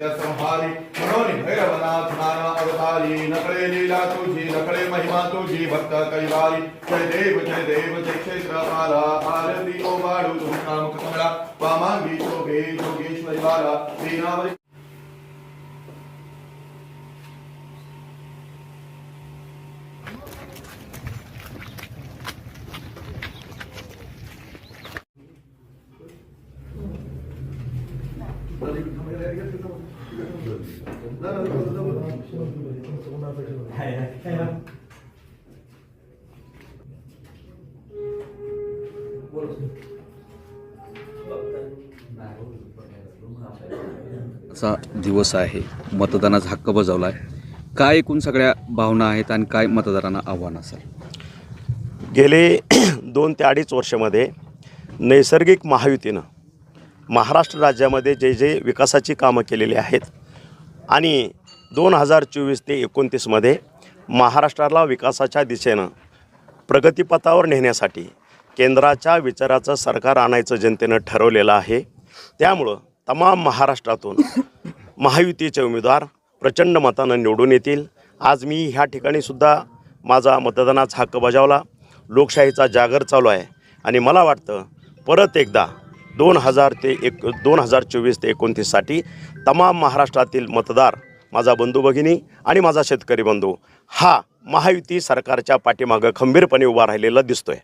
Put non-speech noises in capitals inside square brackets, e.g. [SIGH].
संहारी म्हणून भैरवनाथ नाना अवतारी नकळे लीला तुझी नकळे महिमा तुझी भक्त कैवारी जय देव जय देव जय क्षेत्र आला आरती ओ बाळू तुमचा मुख कमळा वामांगी शोभे जोगेश्वरी बाला श्रीनावरी असा दिवस आहे. मतदानाचा हक्क बजावला आहे काय एकूण सगळ्या भावना आहेत आणि काय मतदारांना आव्हान असेल? गेले [CLEARS THROAT] दोन ते अडीच वर्षामध्ये नैसर्गिक महायुतीनं महाराष्ट्र राज्यामध्ये जे जे विकासाची कामं केलेली आहेत आणि दोन हजार चोवीस ते एकोणतीसमध्ये महाराष्ट्राला विकासाच्या दिशेनं प्रगतीपथावर नेण्यासाठी केंद्राच्या विचाराचं सरकार आणायचं जनतेनं ठरवलेलं आहे. त्यामुळं तमाम महाराष्ट्रातून महायुतीचे उमेदवार प्रचंड मतानं निवडून येतील. आज मी ह्या ठिकाणीसुद्धा माझा मतदानाचा हक्क बजावला. लोकशाहीचा जागर चालू आहे. आणि मला वाटतं परत एकदा दोन हजार ते एक दोन हजार चोवीस ते एकोणतीससाठी तमाम महाराष्ट्रातील मतदार माझा बंधू भगिनी आणि माझा शेतकरी बंधू हा महायुती सरकारच्या पाठीमागं खंबीरपणे उभा राहिलेला दिसतोय.